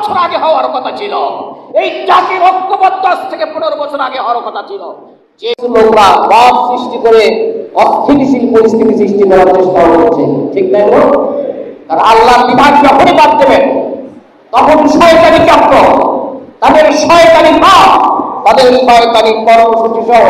বছর আগে হওয়ার কথা ছিল। এই জাতির ঐক্যবদ্ধ থেকে পনেরো বছর আগে হওয়ার কথা ছিল। যে লোকরা মত সৃষ্টি করে অস্থিতিশীল পরিস্থিতি সৃষ্টি করার চেষ্টা করছে, ঠিক তাই কারণ আল্লাহ বিধান যখনই বাদ দেবেন। তখন শয়তানি চক্র, তাদের শয়তানি ভাব, তাদের শয়তানি কর্মসূচি সহ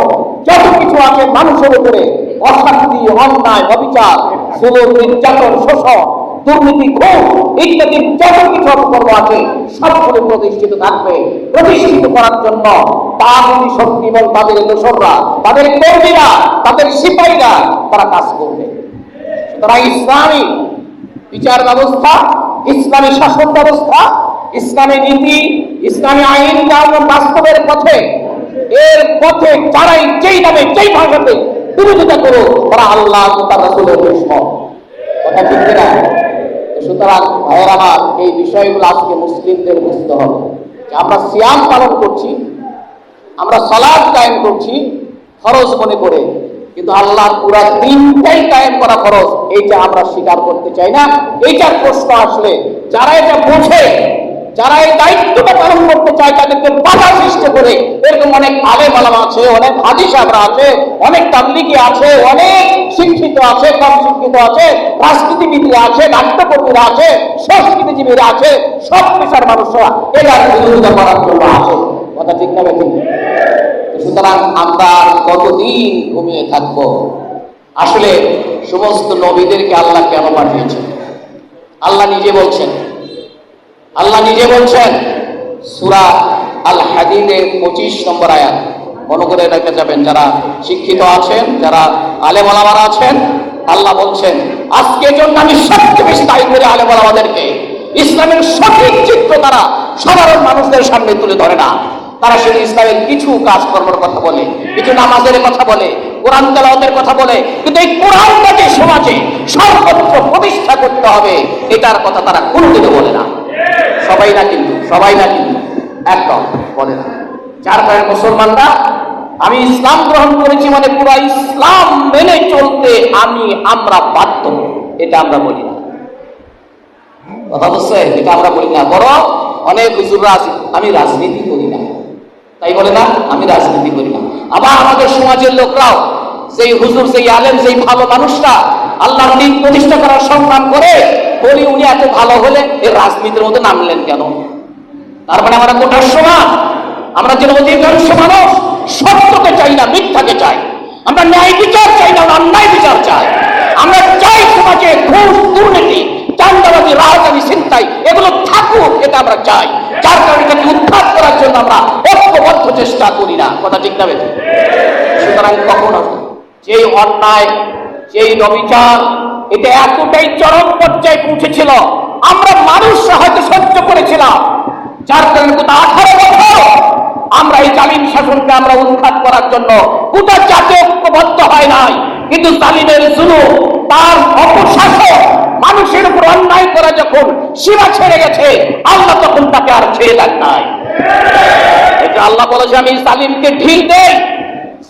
যত কিছু আছে মানুষের উপরে অশান্তি, অন্যায়, অবিচার সুযোগ নির্যাতন, শোষণ দুর্নীতি ঘুষ ইত্যাদি যত কিছু অপকর্ম আছে সবগুলো প্রতিষ্ঠিত থাকবে। প্রতিষ্ঠিত করার জন্য তাগুলি শক্তি এবং তাদের দোসররা তাদের কর্মীরা, তাদের সিপাহীরা তারা কাজ করবে। সুতরাং ইসলামী বিচার ব্যবস্থা, ইসলামী শাসন ব্যবস্থা, ইসলামী নীতি, ইসলামী আইন বাস্তবের পথে, এর পথে যারাই যেই নামে, যেই ভাষাতে বিরোধিতা করো তারা আল্লাহ তার রাসূলের কথা ঠিক কিনা? সুতরাং, ভাইয়ের আমার, এই বিষয়গুলো আজকে মুসলিমদের বুঝতে হবে। আমরা সিয়াম পালন করছি, আমরা সালাদ কায়েম করছি, ফরজ মনে করে। কিন্তু আল্লাহর পুরা দিনটাই কায়েম করা খরচ এইটা আমরা স্বীকার করতে চাই না, এইটার প্রশ্ন আসলে, যারা এটা বোঝে, যারা এই দায়িত্বটা পালন করতে চায়, তাদেরকে বাধা করে এরকম অনেক আলেম আলাম আছে, অনেক হাদিস আমরা আছে, অনেক তাবলিগি আছে, অনেক শিক্ষিত আছে, কম শিক্ষিত আছে, রাজনীতিবিদরা আছে, নাট্যকর্মীরা আছে, সংস্কৃতিজীবীরা আছে, সব পেশার মানুষরা এটার বিরোধিতা করার জন্য আছে। কথা ঠিক না ঠিক সুতরাং আমরা কতদিন ঘুমিয়ে থাকব? আসলে সমস্ত নবীদেরকে আল্লাহ কেন পাঠিয়েছেন? আল্লাহ নিজে বলছেন। আল্লাহ নিজে বলছেন, সুরা আল হাদিদের পঁচিশ নম্বর আয়াত। মনে করে রেখে যাবেন, যারা শিক্ষিত আছেন, যারা আলেম আলামারা আছেন, আল্লাহ বলছেন, আজকে জন্য আমি সবচেয়ে বেশি দায়ী করে আলেম আলামাদেরকে ইসলামের সঠিক চিত্র তারা সাধারণ মানুষদের সামনে তুলে ধরে না। তারা শুধু ইসলামের কিছু কাজকর্মের কথা বলে, কিছু নামাজের কথা বলে, কোরআন তেলাওয়াতের কথা বলে, কিন্তু এই কোরআনটাকে সমাজে সর্বত্র প্রতিষ্ঠা করতে হবে, এটার কথা তারা কোনোদিনও বলে না। সবাই না কিন্তু, সবাই না কিন্তু, একদম। বলে না। যার কারণে মুসলমানরা, আমি ইসলাম গ্রহণ করেছি মানে পুরো ইসলাম মেনে চলতে আমি, আমরা বাধ্য। এটা আমরা বলি না। কথা বলছে এটা আমরা বলি না। বড় অনেক হুজুররা আছে, আমি রাজনীতি করি না। তাই বলে না, আমি রাজনীতি করি না। আবার আমাদের সমাজের লোকরাও সেই হুজুর সেই আলেম সেই ভালো মানুষরা আল্লাহর দিন প্রতিষ্ঠা করার সংগ্রাম করে, বলি উনি এত ভালো হলে এই রাজনীতির মধ্যে নামলেন কেন? তার মানে আমরা কোটার সমান। আমরা যেন অধিকাংশ মানুষ সত্যকে চাই না, মিথ্যাকে চাই। আমরা ন্যায় বিচার চাই না অন্যায় বিচার চাই। আমরা চাই সমাজে ঘুষ, দুর্নীতি চান্দাবাজি রাজধানী চিন্তাই এগুলো থাকুক, এটা আমরা চাই। যার কারণে এটাকে উদ্ধার করার জন্য আমরা ঐক্যবদ্ধ চেষ্টা করি না। কথা ঠিক না? সুতরাং কখনো যেই অন্যায়, যেই অবিচার এটা এতটাই চরম পর্যায়ে পৌঁছেছিল আমরা মানুষ হয়তো সহ্য করেছিলাম। যার কারণে গোটা আঠারো বছর আমরা এই জালিম শাসনকে আমরা উৎখাত করার জন্য গোটা জাতি ঐক্যবদ্ধ হয় নাই। কিন্তু জালিমের জুলু তার অপশাসন মানুষের উপর অন্যায় করা যখন সীমা ছেড়ে গেছে, আল্লাহ তখন তাকে আর ছেড়ে দেন নাই। এটা আল্লাহ বলেছে, আমি সালিমকে ঢিল দেই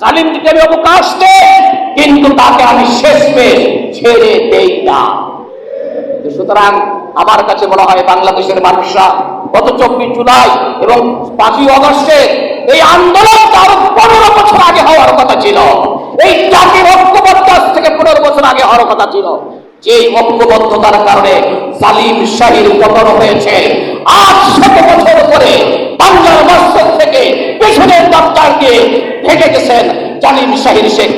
সালিমকে আমি অবকাশ দেই, কিন্তু তাকে আমি শেষ পেয়ে ছেড়ে দেই না। সুতরাং আমার কাছে মনে হয় বাংলাদেশের মানুষরা গত চব্বিশ জুলাই এবং পাঁচই অগস্টে এই আন্দোলনটা আরও পনেরো বছর আগে হওয়ার কথা ছিল। এই জাতির ঐক্যবদ্ধ থেকে পনেরো বছর আগে হওয়ার কথা ছিল। যে ঐক্যবদ্ধতার কারণে সালিম শাহীর পতন হয়েছে। আজ শত বছর পরে বাংলার মস্তক থেকে পেছনের দপ্তরকে ঢেকে গেছেন জালিম শাহীর শেখ।